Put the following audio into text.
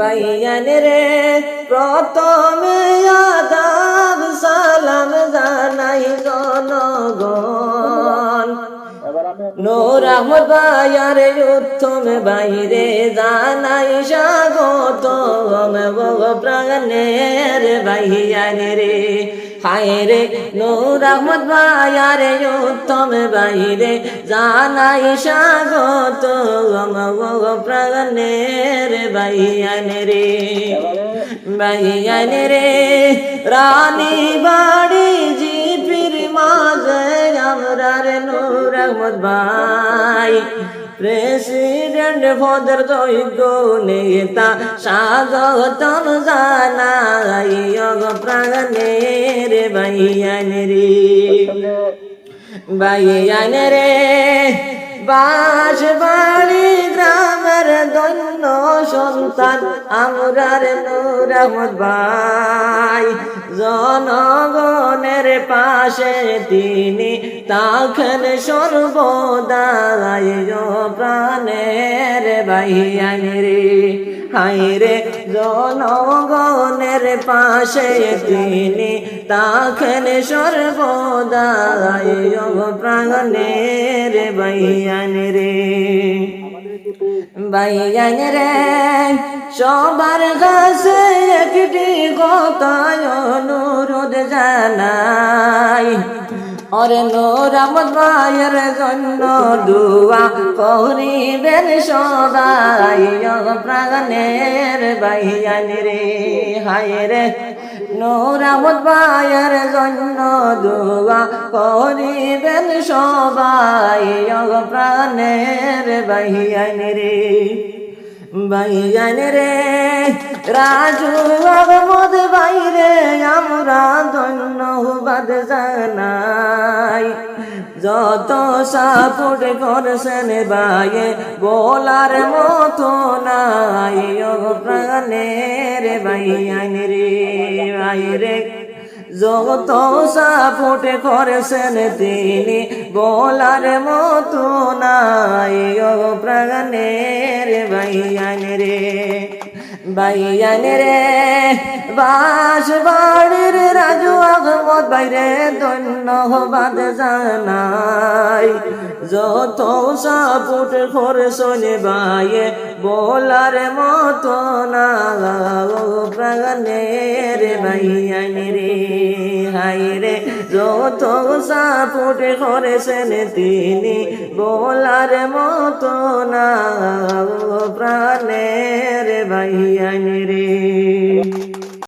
বাইয়ান রে প্রথমে আদাব সালাম জানাই নূর আহমদ ভাইয়ার উত্তম বাইরে জানাই স্বাগত প্রাণের বাইয়ান রে। হায় রে নূর আহমদ ভাইয়ার উত্তম বাইরে জানাই স্বাগত প্রাণের বাইয়ান রে। বাইয়ান রে রানী বাড়ি আমরার নূর আহমদ ভাই। প্রেসিডেন্ট ফদর যোগ্য নেতা, স্বাগতম জানাই প্রাণের বাইয়ান রে ভাইয়ান রে বাস বাড়ি সন্তান আমরার নূর আহমদ ভাই। জনগণের পাশে তিনি তাখেন সর্বদাই প্রাণের বাইয়ান রে হাই রে, জনগণের পাশে তিনি তাখেন সর্বদাই প্রাণের বাইয়ান রে বাইয়ান রে সবার কাছে একটি কথায় অনুরোধ জানাই। অরে নোরামত ভাইয়ের জন্য দুয়া করিবেন সদাই প্রাণের বাইয়ান রে হায় রে নোরামত ভাইয়ের জন্য দুয়া করিবেন সবাই প্রাণের বাহিয়ান রে বাইয়ান রে। রাজু আহমদ বাইরে আমরা ধন্যবাদ জানাই। যত সাপোর্ট করছেন বাইয়ে বলার মতো নাই প্রাণের বাইয়ান রে বাইরে যত সাপোর্ট করেছেন তিনি, বলার মতো নাই প্রাণের বাইয়ান রে। বাইয়ান রে বাস বাড়ির বাইরে ধন্যবাদ জানাই। যত সাপোর্ট করেছেন বাইয়ে বলার মতো না প্রাণের বাইয়ান রে হাই রে। যত সাপোর্ট করেছেন তিনি, বলার মতো না